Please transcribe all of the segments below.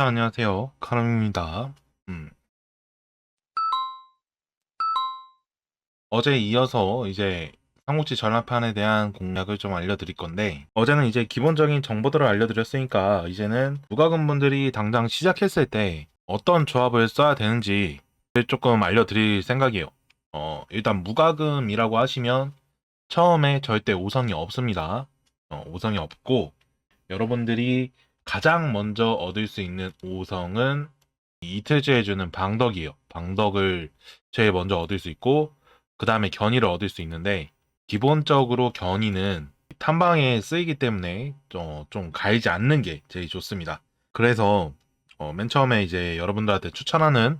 자, 안녕하세요. 카람입니다. 음. 어제 이어서 이제 삼국지 전라판에 대한 공략을 좀 알려드릴 건데 어제는 이제 기본적인 정보들을 알려드렸으니까 이제는 무과금 분들이 당장 시작했을 때 어떤 조합을 써야 되는지 조금 알려드릴 생각이에요. 어, 일단 무과금이라고 하시면 처음에 절대 5성이 없습니다. 어, 5성이 없고 여러분들이 가장 먼저 얻을 수 있는 5성은 이틀째에 주는 방덕이에요. 방덕을 제일 먼저 얻을 수 있고 그 다음에 견이를 얻을 수 있는데 기본적으로 견이는 탐방에 쓰이기 때문에 어, 좀 갈지 않는 게 제일 좋습니다. 그래서 어, 맨 처음에 이제 여러분들한테 추천하는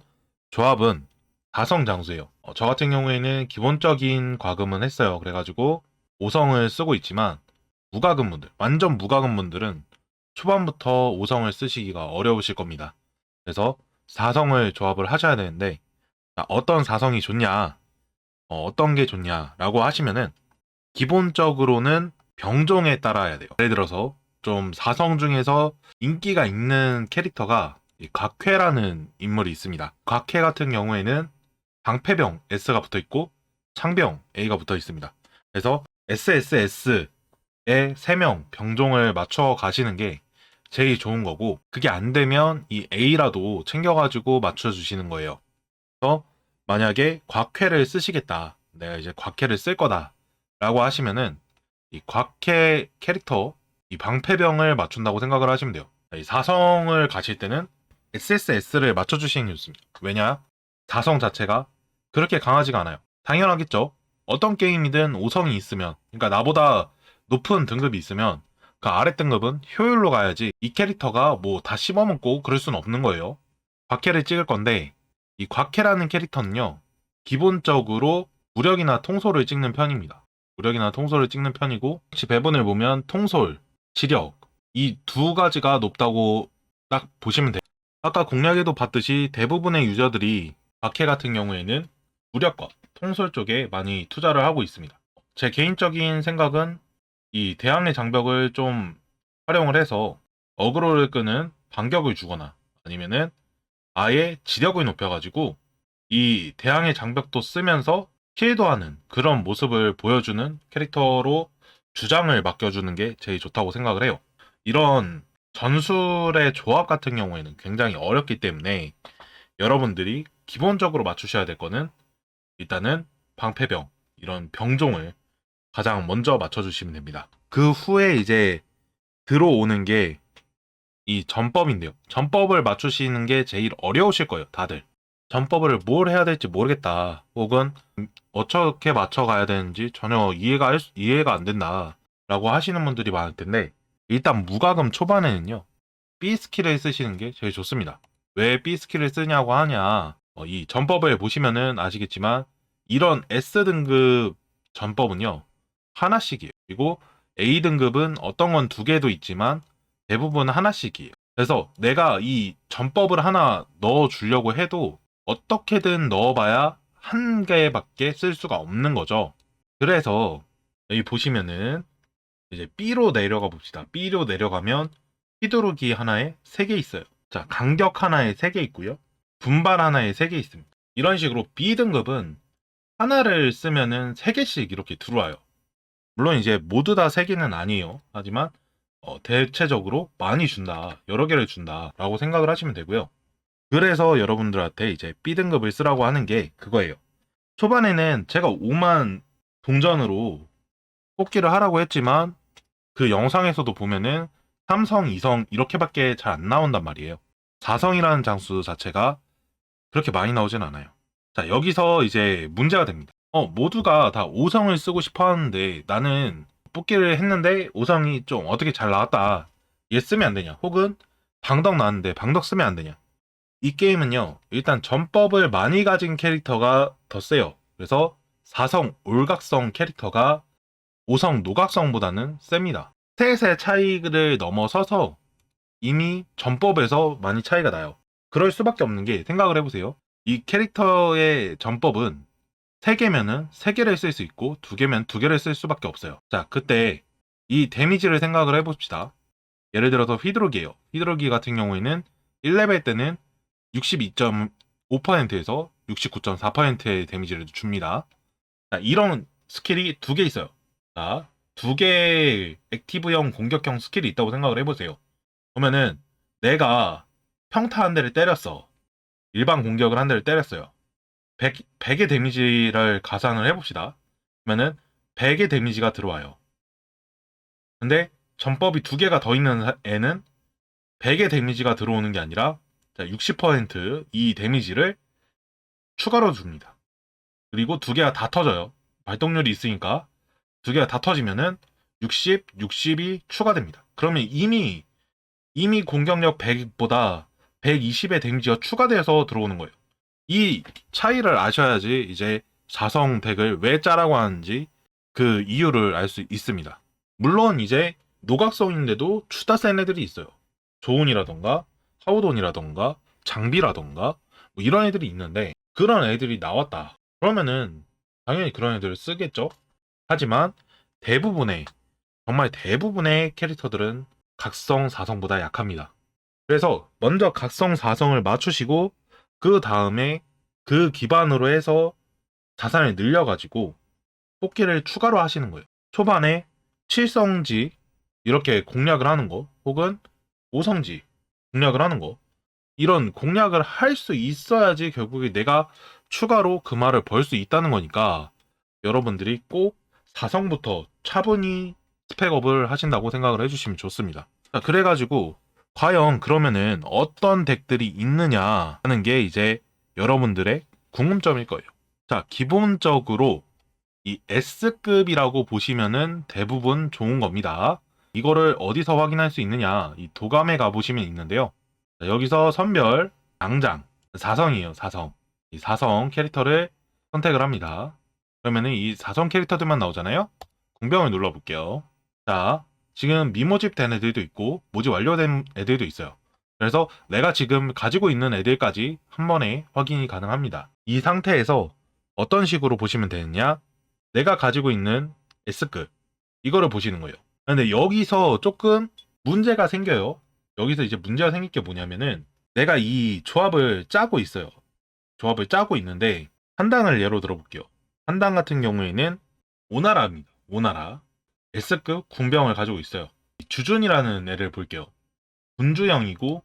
조합은 다성 장수예요. 어, 저 같은 경우에는 기본적인 과금은 했어요. 그래가지고 5성을 쓰고 있지만 무과금 분들, 완전 무과금 분들은 초반부터 5성을 쓰시기가 어려우실 겁니다. 그래서 4성을 조합을 하셔야 되는데 자, 어떤 4성이 좋냐, 어, 떤게 좋냐라고 하시면은 기본적으로는 병종에 따라야 돼요. 예를 들어서 좀 4성 중에서 인기가 있는 캐릭터가 이 곽회라는 인물이 있습니다. 곽회 같은 경우에는 방패병 S가 붙어 있고 창병 A가 붙어 있습니다. 그래서 SSS에 3명 병종을 맞춰 가시는 게 제일 좋은 거고 그게 안 되면 이 A라도 챙겨가지고 맞춰주시는 거예요. 그래서 만약에 곽회를 쓰시겠다. 내가 이제 곽회를 쓸 거다. 라고 하시면은 이 곽회 캐릭터 이 방패병을 맞춘다고 생각을 하시면 돼요. 이 사성을 가실 때는 SSS를 맞춰주시는 게 좋습니다. 왜냐? 사성 자체가 그렇게 강하지가 않아요. 당연하겠죠. 어떤 게임이든 5성이 있으면, 그러니까 나보다 높은 등급이 있으면 그 아래 등급은 효율로 가야지 이 캐릭터가 뭐 다 씹어먹고 그럴 수는 없는 거예요. 곽캐를 찍을 건데 이 곽캐라는 캐릭터는요 기본적으로 무력이나 통솔을 찍는 편입니다. 무력이나 통솔을 찍는 편이고 혹시 배분을 보면 통솔, 지력 이 두 가지가 높다고 딱 보시면 돼요. 아까 공략에도 봤듯이 대부분의 유저들이 곽캐 같은 경우에는 무력과 통솔 쪽에 많이 투자를 하고 있습니다. 제 개인적인 생각은 이 대항의 장벽을 좀 활용을 해서 어그로를 끄는 반격을 주거나 아니면은 아예 지력을 높여가지고 이 대항의 장벽도 쓰면서 피해도 하는 그런 모습을 보여주는 캐릭터로 주장을 맡겨주는 게 제일 좋다고 생각을 해요. 이런 전술의 조합 같은 경우에는 굉장히 어렵기 때문에 여러분들이 기본적으로 맞추셔야 될 거는 일단은 방패병 이런 병종을 가장 먼저 맞춰주시면 됩니다. 그 후에 이제 들어오는 게 이 전법인데요. 전법을 맞추시는 게 제일 어려우실 거예요, 다들. 전법을 뭘 해야 될지 모르겠다. 혹은 어떻게 맞춰가야 되는지 전혀 이해가, 이해가 안 된다. 라고 하시는 분들이 많을 텐데, 일단 무과금 초반에는요, B 스킬을 쓰시는 게 제일 좋습니다. 왜 B 스킬을 쓰냐고 하냐. 어, 이 전법을 보시면은 아시겠지만, 이런 S등급 전법은요, 하나씩이에요. 그리고 A 등급은 어떤 건 두 개도 있지만 대부분 하나씩이에요. 그래서 내가 이 전법을 하나 넣어 주려고 해도 어떻게든 넣어봐야 한 개밖에 쓸 수가 없는 거죠. 그래서 여기 보시면은 이제 B로 내려가 봅시다. B로 내려가면 휘두르기 하나에 세 개 있어요. 자, 간격 하나에 세 개 있고요. 분발 하나에 세 개 있습니다. 이런 식으로 B 등급은 하나를 쓰면은 세 개씩 이렇게 들어와요. 물론 이제 모두 다 세 개는 아니에요. 하지만 어, 대체적으로 많이 준다, 여러 개를 준다라고 생각을 하시면 되고요. 그래서 여러분들한테 이제 B 등급을 쓰라고 하는 게 그거예요. 초반에는 제가 5만 동전으로 뽑기를 하라고 했지만 그 영상에서도 보면은 3성, 2성 이렇게밖에 잘 안 나온단 말이에요. 4성이라는 장수 자체가 그렇게 많이 나오진 않아요. 자, 여기서 이제 문제가 됩니다. 어, 모두가 다 5성을 쓰고 싶어 하는데 나는 뽑기를 했는데 5성이 좀 어떻게 잘 나왔다. 얘 쓰면 안 되냐? 혹은 방덕 나왔는데 방덕 쓰면 안 되냐? 이 게임은요, 일단 전법을 많이 가진 캐릭터가 더 세요. 그래서 4성 올각성 캐릭터가 5성 노각성보다는 셉니다. 스탯의 차이를 넘어서서 이미 전법에서 많이 차이가 나요. 그럴 수밖에 없는 게 생각을 해보세요. 이 캐릭터의 전법은 3개면은 3개를 쓸 수 있고 2개면 2개를 쓸 수밖에 없어요. 자, 그때 이 데미지를 생각을 해봅시다. 예를 들어서 휘두르기예요. 휘두르기 같은 경우에는 1레벨 때는 62.5%에서 69.4%의 데미지를 줍니다. 자, 이런 스킬이 두 개 있어요. 자, 두 개의 액티브형 공격형 스킬이 있다고 생각을 해보세요. 그러면은 내가 평타 한 대를 때렸어. 일반 공격을 한 대를 때렸어요. 100, 100의 데미지를 가산을 해봅시다. 그러면은 100의 데미지가 들어와요. 근데 전법이 두 개가 더 있는 사- 애는 100의 데미지가 들어오는 게 아니라 60%이 데미지를 추가로 줍니다. 그리고 두 개가 다 터져요. 발동률이 있으니까 두 개가 다 터지면은 60, 60이 추가됩니다. 그러면 이미 이미 공격력 100보다 120의 데미지가 추가돼서 들어오는 거예요. 이 차이를 아셔야지 이제 자성 덱을 왜 짜라고 하는지 그 이유를 알 수 있습니다. 물론 이제 노각성인데도 추다 센 애들이 있어요. 조운이라던가 하우돈이라던가 장비라던가 뭐 이런 애들이 있는데 그런 애들이 나왔다. 그러면은 당연히 그런 애들을 쓰겠죠. 하지만 대부분의 정말 대부분의 캐릭터들은 각성 4성보다 약합니다. 그래서 먼저 각성 4성을 맞추시고 그 다음에 그 기반으로 해서 자산을 늘려가지고 뽑기를 추가로 하시는 거예요. 초반에 7성지 이렇게 공략을 하는 거 혹은 5성지 공략을 하는 거 이런 공략을 할 수 있어야지 결국에 내가 추가로 그 말을 벌수 있다는 거니까 여러분들이 꼭 4성부터 차분히 스펙업을 하신다고 생각을 해주시면 좋습니다. 자, 그래가지고 과연 그러면은 어떤 덱들이 있느냐 하는 게 이제 여러분들의 궁금점일 거예요. 자, 기본적으로 이 S급이라고 보시면은 대부분 좋은 겁니다. 이거를 어디서 확인할 수 있느냐? 이 도감에 가보시면 있는데요. 자, 여기서 선별, 당장, 4성이에요, 4성. 이 4성 캐릭터를 선택을 합니다. 그러면은 이 4성 캐릭터들만 나오잖아요? 공병을 눌러볼게요. 자, 지금 미모집 된 애들도 있고, 모집 완료된 애들도 있어요. 그래서 내가 지금 가지고 있는 애들까지 한 번에 확인이 가능합니다. 이 상태에서 어떤 식으로 보시면 되느냐? 내가 가지고 있는 S급, 이거를 보시는 거예요. 근데 여기서 조금 문제가 생겨요. 여기서 이제 문제가 생길 게 뭐냐면은 내가 이 조합을 짜고 있어요. 조합을 짜고 있는데 한 당을 예로 들어볼게요. 한 당 같은 경우에는 오나라입니다. 오나라 S급 군병을 가지고 있어요. 주준이라는 애를 볼게요. 군주형이고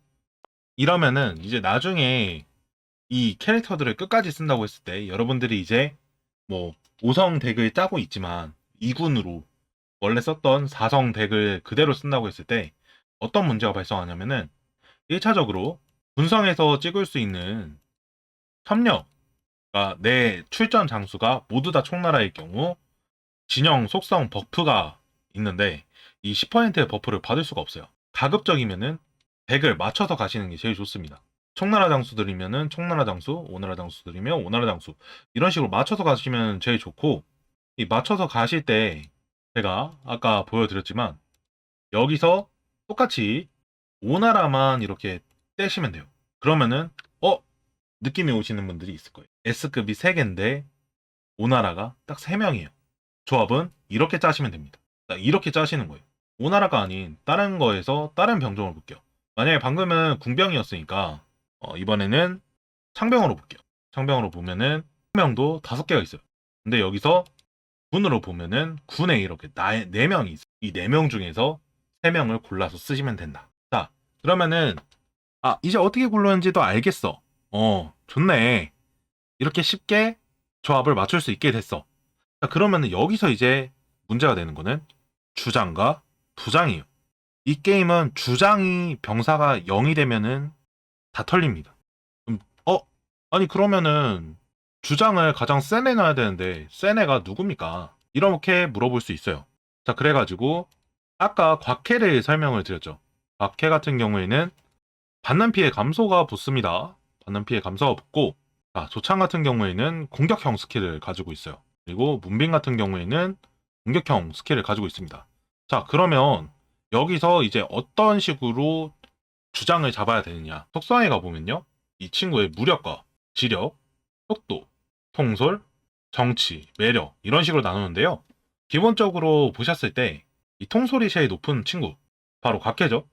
이러면은 이제 나중에 이 캐릭터들을 끝까지 쓴다고 했을 때 여러분들이 이제 뭐 5성 덱을 짜고 있지만 2군으로 원래 썼던 4성 덱을 그대로 쓴다고 했을 때 어떤 문제가 발생하냐면은 1차적으로 군성에서 찍을 수 있는 협력 그러니까 내 출전 장수가 모두 다 총나라일 경우 진영 속성 버프가 있는데 이 10%의 버프를 받을 수가 없어요. 가급적이면은 덱을 맞춰서 가시는 게 제일 좋습니다. 총나라 장수들이면은 총나라 장수, 오나라 장수들이면 오나라 장수 이런 식으로 맞춰서 가시면 제일 좋고 이 맞춰서 가실 때 제가 아까 보여드렸지만 여기서 똑같이 오나라만 이렇게 떼시면 돼요. 그러면은 어 느낌이 오시는 분들이 있을 거예요. S급이 3개인데 오나라가 딱 3명이에요. 조합은 이렇게 짜시면 됩니다. 자, 이렇게 짜시는 거예요. 오나라가 아닌 다른 거에서 다른 병종을 볼게요. 만약에 방금은 궁병이었으니까 어, 이번에는 창병으로 볼게요. 창병으로 보면은 창병도 다섯 개가 있어요. 근데 여기서 군으로 보면은 군에 이렇게 나, 네 명이 있어요. 이 네 명 중에서 세 명을 골라서 쓰시면 된다. 자, 그러면은 아 이제 어떻게 고르는지도 알겠어. 어, 좋네. 이렇게 쉽게 조합을 맞출 수 있게 됐어. 자, 그러면은 여기서 이제 문제가 되는 거는 주장과 부장이에요. 이 게임은 주장이 병사가 0이 되면은 다 털립니다. 음, 어? 아니 그러면은 주장을 가장 센 애 놔야 되는데 센 애가 누굽니까? 이렇게 물어볼 수 있어요. 자 그래가지고 아까 곽해를 설명을 드렸죠. 곽해 같은 경우에는 받는 피해 감소가 붙습니다. 받는 피해 감소가 붙고 자, 조창 같은 경우에는 공격형 스킬을 가지고 있어요. 그리고 문빈 같은 경우에는 공격형 스킬을 가지고 있습니다. 자 그러면 여기서 이제 어떤 식으로 주장을 잡아야 되느냐. 속성에 가보면요. 이 친구의 무력과 지력, 속도, 통솔, 정치, 매력 이런 식으로 나누는데요. 기본적으로 보셨을 때 이 통솔이 제일 높은 친구 바로 곽해죠.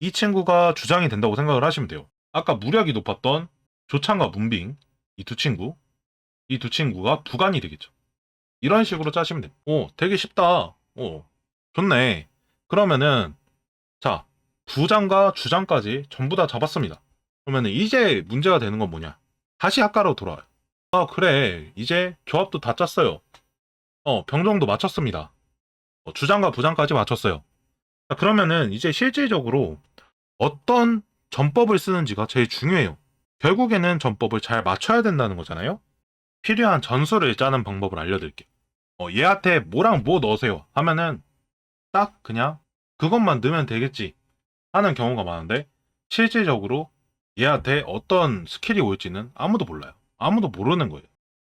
이 친구가 주장이 된다고 생각을 하시면 돼요. 아까 무력이 높았던 조창과 문빙 이 두 친구 이 두 친구가 부관이 되겠죠. 이런 식으로 짜시면 돼요. 오, 되게 쉽다. 오, 좋네. 그러면은 자 부장과 주장까지 전부 다 잡았습니다. 그러면은 이제 문제가 되는 건 뭐냐? 다시 학과로 돌아와요. 아 그래 이제 조합도 다 짰어요. 어 병정도 맞췄습니다. 어, 주장과 부장까지 맞췄어요. 자, 그러면은 이제 실질적으로 어떤 전법을 쓰는지가 제일 중요해요. 결국에는 전법을 잘 맞춰야 된다는 거잖아요. 필요한 전술을 짜는 방법을 알려드릴게요. 어, 얘한테 뭐랑 뭐 넣으세요 하면은 딱 그냥 그것만 넣으면 되겠지 하는 경우가 많은데 실질적으로 얘한테 어떤 스킬이 올지는 아무도 몰라요. 아무도 모르는 거예요.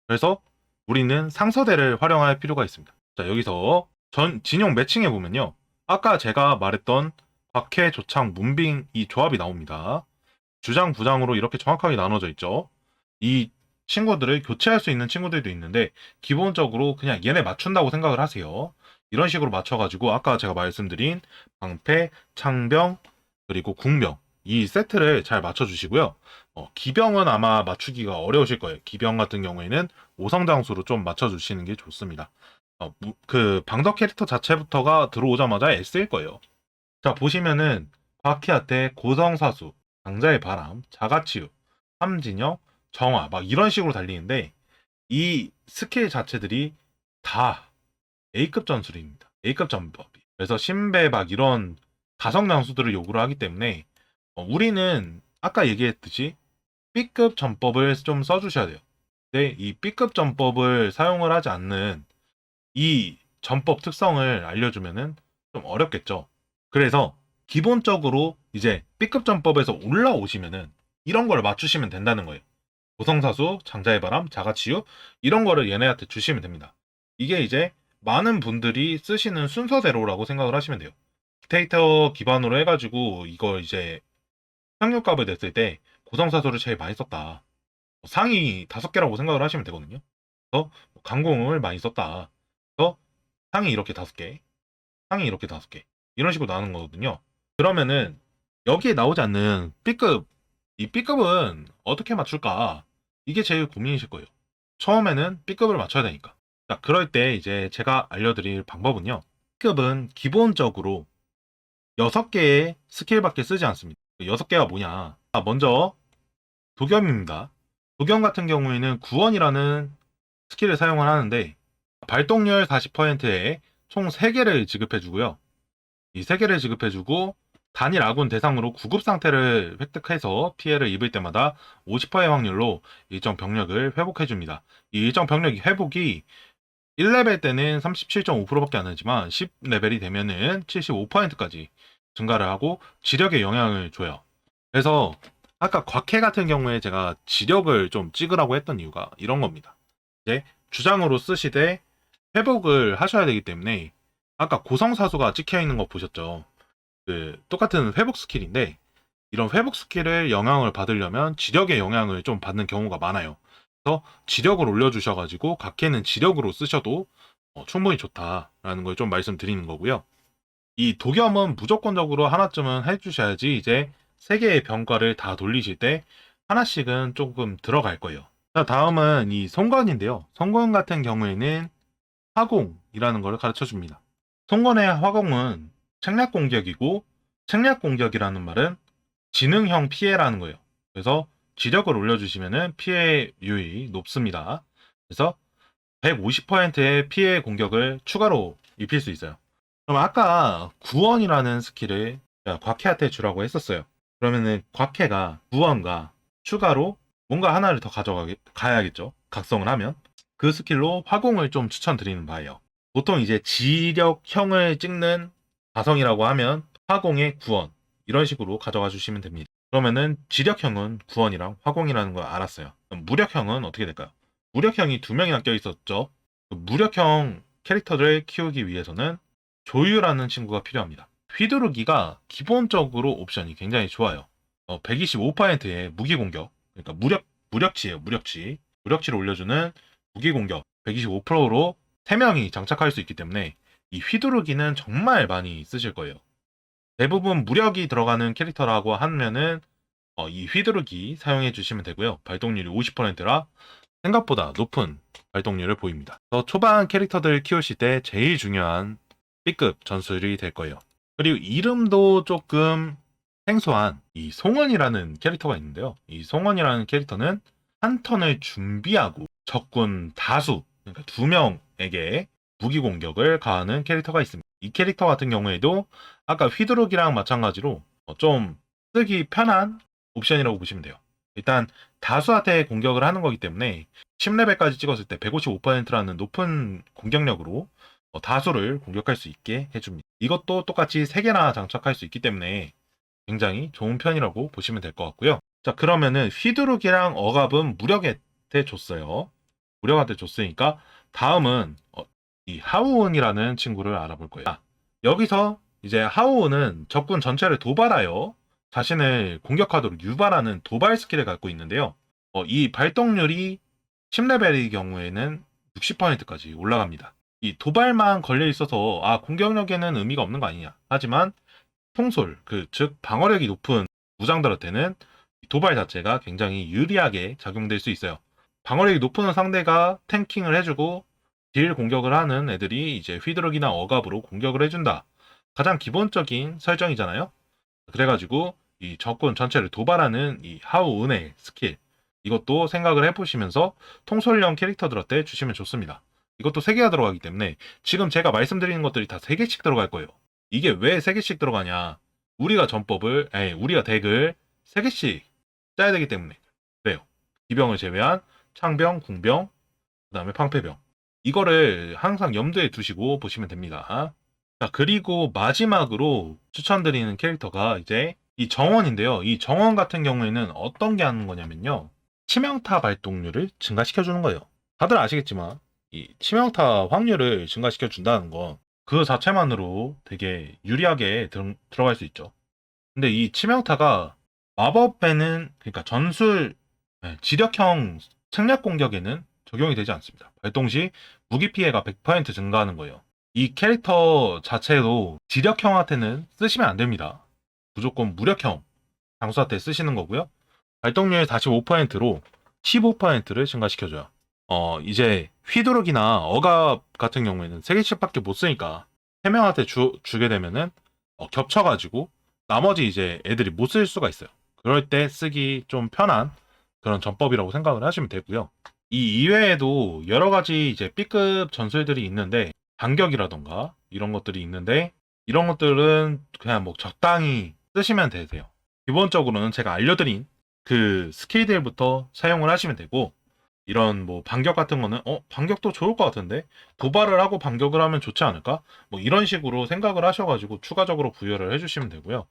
그래서 우리는 상서대를 활용할 필요가 있습니다. 자, 여기서 전 진용 매칭해 보면요. 아까 제가 말했던 곽해, 조창, 문빙 이 조합이 나옵니다. 주장, 부장으로 이렇게 정확하게 나눠져 있죠. 이 친구들을 교체할 수 있는 친구들도 있는데 기본적으로 그냥 얘네 맞춘다고 생각을 하세요. 이런 식으로 맞춰가지고 아까 제가 말씀드린 방패, 창병, 그리고 궁병 이 세트를 잘 맞춰주시고요. 어, 기병은 아마 맞추기가 어려우실 거예요. 기병 같은 경우에는 오성장수로 좀 맞춰주시는 게 좋습니다. 어, 무- 그 방석 캐릭터 자체부터가 들어오자마자 S일 거예요. 자 보시면은 과키한테 고성사수, 강자의 바람, 자가치유, 삼진영, 정화 막 이런 식으로 달리는데 이 스킬 자체들이 다 A급 전술입니다. A급 전법이. 그래서 신배 막 이런 가성 장수들을 요구를 하기 때문에 어, 우리는 아까 얘기했듯이 B급 전법을 좀 써주셔야 돼요. 근데 이 B급 전법을 사용을 하지 않는 이 전법 특성을 알려주면은 좀 어렵겠죠. 그래서 기본적으로 이제 B급 전법에서 올라오시면은 이런 걸 맞추시면 된다는 거예요. 고성사수, 장자의 바람, 자가치유 이런 거를 얘네한테 주시면 됩니다. 이게 이제 많은 분들이 쓰시는 순서대로라고 생각을 하시면 돼요. 데이터 기반으로 해가지고 이걸 이제 평균값을 냈을 때 고성사수를 제일 많이 썼다. 상위 다섯 개라고 생각을 하시면 되거든요. 그래서 강공을 많이 썼다. 그래서 상위 이렇게 다섯 개, 상위 이렇게 다섯 개 이런 식으로 나오는 거거든요. 그러면은 여기에 나오지 않는 B급 이 B급은 어떻게 맞출까? 이게 제일 고민이실 거예요. 처음에는 B급을 맞춰야 되니까. 자, 그럴 때 이제 제가 알려드릴 방법은요. B급은 기본적으로 6개의 스킬밖에 쓰지 않습니다. 6개가 뭐냐? 아, 먼저 도겸입니다. 도겸 같은 경우에는 구원이라는 스킬을 사용을 하는데 발동률 40%에 총 3개를 지급해주고요. 이 3개를 지급해주고 단일 아군 대상으로 구급 상태를 획득해서 피해를 입을 때마다 50%의 확률로 일정 병력을 회복해줍니다. 이 일정 병력 회복이 1레벨 때는 37.5%밖에 안 하지만 10레벨이 되면은 75%까지 증가를 하고 지력에 영향을 줘요. 그래서 아까 곽해 같은 경우에 제가 지력을 좀 찍으라고 했던 이유가 이런 겁니다. 이제 주장으로 쓰시되 회복을 하셔야 되기 때문에 아까 고성사수가 찍혀 있는 거 보셨죠? 그 똑같은 회복 스킬인데 이런 회복 스킬을 영향을 받으려면 지력의 영향을 좀 받는 경우가 많아요. 그래서 지력을 올려주셔가지고 각해는 지력으로 쓰셔도 어, 충분히 좋다라는 걸 좀 말씀드리는 거고요. 이 도겸은 무조건적으로 하나쯤은 해주셔야지 이제 세 개의 병과를 다 돌리실 때 하나씩은 조금 들어갈 거예요. 자 다음은 이 성관인데요. 성관 같은 경우에는 화공이라는 걸 가르쳐 줍니다. 성관의 화공은 책략 공격이고 책략 공격이라는 말은 지능형 피해라는 거예요. 그래서 지력을 올려주시면은 피해율이 높습니다. 그래서 150%의 피해 공격을 추가로 입힐 수 있어요. 그럼 아까 구원이라는 스킬을 곽해한테 주라고 했었어요. 그러면은 곽해가 구원과 추가로 뭔가 하나를 더 가져가야겠죠. 각성을 하면 그 스킬로 화공을 좀 추천드리는 바예요. 보통 이제 지력형을 찍는 가성이라고 하면 화공의 구원 이런 식으로 가져가 주시면 됩니다. 그러면은 지력형은 구원이랑 화공이라는 걸 알았어요. 무력형은 어떻게 될까요? 무력형이 두 명이나 껴 있었죠. 그 무력형 캐릭터를 키우기 위해서는 조유라는 친구가 필요합니다. 휘두르기가 기본적으로 옵션이 굉장히 좋아요. 125%의 무기 공격, 그러니까 무력 무력치예요. 무력치, 무력치를 올려주는 무기 공격 125%로 3명이 장착할 수 있기 때문에 이 휘두르기는 정말 많이 쓰실 거예요. 대부분 무력이 들어가는 캐릭터라고 하면은 어, 이 휘두르기 사용해 주시면 되고요. 발동률이 50%라 생각보다 높은 발동률을 보입니다. 더 초반 캐릭터들 키우실 때 제일 중요한 B급 전술이 될 거예요. 그리고 이름도 조금 생소한 이 송원이라는 캐릭터가 있는데요. 이 송원이라는 캐릭터는 한 턴을 준비하고 적군 다수, 그러니까 두 명에게 무기 공격을 가하는 캐릭터가 있습니다. 이 캐릭터 같은 경우에도 아까 휘두르기랑 마찬가지로 어, 좀 쓰기 편한 옵션이라고 보시면 돼요. 일단 다수한테 공격을 하는 거기 때문에 10레벨까지 찍었을 때 155%라는 높은 공격력으로 어, 다수를 공격할 수 있게 해줍니다. 이것도 똑같이 3개나 장착할 수 있기 때문에 굉장히 좋은 편이라고 보시면 될 것 같고요. 자 그러면은 휘두르기랑 억압은 무력한테 줬어요. 무력한테 줬으니까 다음은 어, 이 하우온이라는 친구를 알아볼 거예요. 아, 여기서 이제 하우온은 적군 전체를 도발하여 자신을 공격하도록 유발하는 도발 스킬을 갖고 있는데요. 어, 이 발동률이 10레벨의 경우에는 60%까지 올라갑니다. 이 도발만 걸려 있어서 아 공격력에는 의미가 없는 거 아니냐. 하지만 통솔, 그 즉 방어력이 높은 무장들한테는 이 도발 자체가 굉장히 유리하게 작용될 수 있어요. 방어력이 높은 상대가 탱킹을 해주고 딜 공격을 하는 애들이 이제 휘두르기나 억압으로 공격을 해준다. 가장 기본적인 설정이잖아요. 그래가지고 이 적군 전체를 도발하는 이 하우은의 스킬 이것도 생각을 해보시면서 통솔형 캐릭터들한테 주시면 좋습니다. 이것도 3개가 들어가기 때문에 지금 제가 말씀드리는 것들이 다 3개씩 들어갈 거예요. 이게 왜 3개씩 들어가냐? 우리가 전법을, 아니, 우리가 덱을 3개씩 짜야 되기 때문에 그래요. 기병을 제외한 창병, 궁병, 그 다음에 방패병. 이거를 항상 염두에 두시고 보시면 됩니다. 자, 그리고 마지막으로 추천드리는 캐릭터가 이제 이 정원인데요. 이 정원 같은 경우에는 어떤 게 하는 거냐면요. 치명타 발동률을 증가시켜 주는 거예요. 다들 아시겠지만, 이 치명타 확률을 증가시켜 준다는 건 그 자체만으로 되게 유리하게 들, 들어갈 수 있죠. 근데 이 치명타가 마법에는, 그러니까 전술, 네, 지력형 생략 공격에는 적용이 되지 않습니다. 발동 시 무기 피해가 100% 증가하는 거예요. 이 캐릭터 자체도 지력형한테는 쓰시면 안 됩니다. 무조건 무력형 장수한테 쓰시는 거고요. 발동률 45%로 15%를 증가시켜줘요. 어, 이제 휘두르기나 억압 같은 경우에는 3개씩밖에 못 쓰니까 3명한테 주, 주게 되면은 어, 겹쳐가지고 나머지 이제 애들이 못 쓸 수가 있어요. 그럴 때 쓰기 좀 편한 그런 전법이라고 생각을 하시면 되고요. 이 이외에도 여러 가지 이제 B급 전술들이 있는데 반격이라던가 이런 것들이 있는데 이런 것들은 그냥 뭐 적당히 쓰시면 되세요. 기본적으로는 제가 알려드린 그 스킬들부터 사용을 하시면 되고 이런 뭐 반격 같은 거는 어 반격도 좋을 것 같은데 도발을 하고 반격을 하면 좋지 않을까? 뭐 이런 식으로 생각을 하셔가지고 추가적으로 부여를 해주시면 되고요.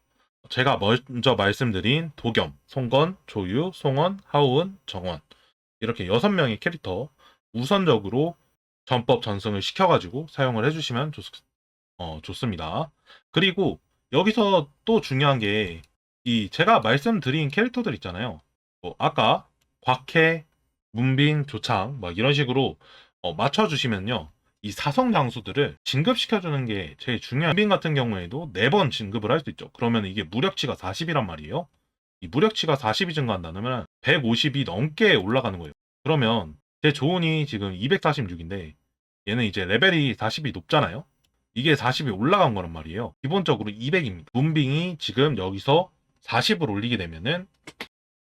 제가 먼저 말씀드린 도겸, 송건, 조유, 송원, 하우은, 정원 이렇게 여섯 명의 캐릭터 우선적으로 전법 전승을 시켜가지고 사용을 해주시면 좋, 어, 좋습니다. 그리고 여기서 또 중요한 게 이 제가 말씀드린 캐릭터들 있잖아요. 뭐 아까 곽해, 문빈, 조창 막 이런 식으로 어, 맞춰주시면요. 이 사성 장수들을 진급시켜주는 게 제일 중요한. 문빈 같은 경우에도 4번 진급을 할 수 있죠. 그러면 이게 무력치가 40이란 말이에요. 이 무력치가 40이 증가한다면 150이 넘게 올라가는 거예요. 그러면 제 조은이 지금 246인데 얘는 이제 레벨이 40이 높잖아요. 이게 40이 올라간 거란 말이에요. 기본적으로 200입니다. 문빙이 지금 여기서 40을 올리게 되면은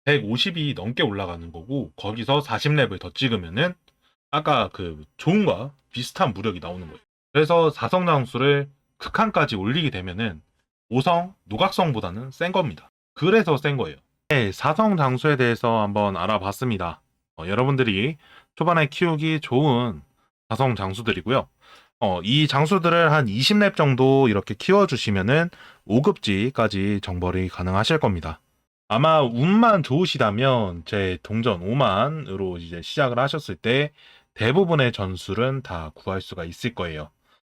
150이 넘게 올라가는 거고 거기서 40렙을 더 찍으면은 아까 그 좋은과 비슷한 무력이 나오는 거예요. 그래서 사성 장수를 극한까지 올리게 되면은 5성 노각성보다는 센 겁니다. 그래서 센 거예요. 네, 사성 장수에 대해서 한번 알아봤습니다. 어, 여러분들이 초반에 키우기 좋은 사성 장수들이고요. 어, 이 장수들을 한 20렙 정도 이렇게 키워주시면은 5급지까지 정벌이 가능하실 겁니다. 아마 운만 좋으시다면 제 동전 5만으로 이제 시작을 하셨을 때 대부분의 전술은 다 구할 수가 있을 거예요.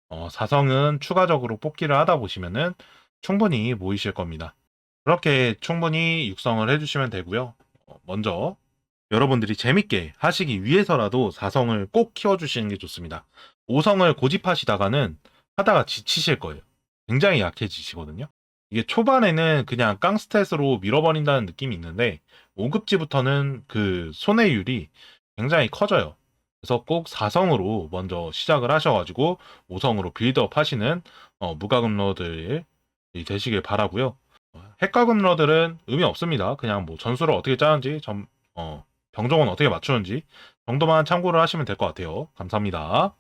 어, 사성은 추가적으로 뽑기를 하다 보시면은 충분히 모이실 겁니다. 그렇게 충분히 육성을 해주시면 되고요. 어, 먼저 여러분들이 재밌게 하시기 위해서라도 사성을 꼭 키워주시는 게 좋습니다. 5성을 고집하시다가는 하다가 지치실 거예요. 굉장히 약해지시거든요. 이게 초반에는 그냥 깡스탯으로 밀어버린다는 느낌이 있는데 5급지부터는 그 손해율이 굉장히 커져요. 그래서 꼭 4성으로 먼저 시작을 하셔가지고 5성으로 빌드업 하시는 어, 무과금러들이 되시길 바라고요. 핵과 금러들은 의미 없습니다. 그냥 뭐 전술을 어떻게 짜는지, 점, 어, 병종은 어떻게 맞추는지 정도만 참고를 하시면 될 것 같아요. 감사합니다.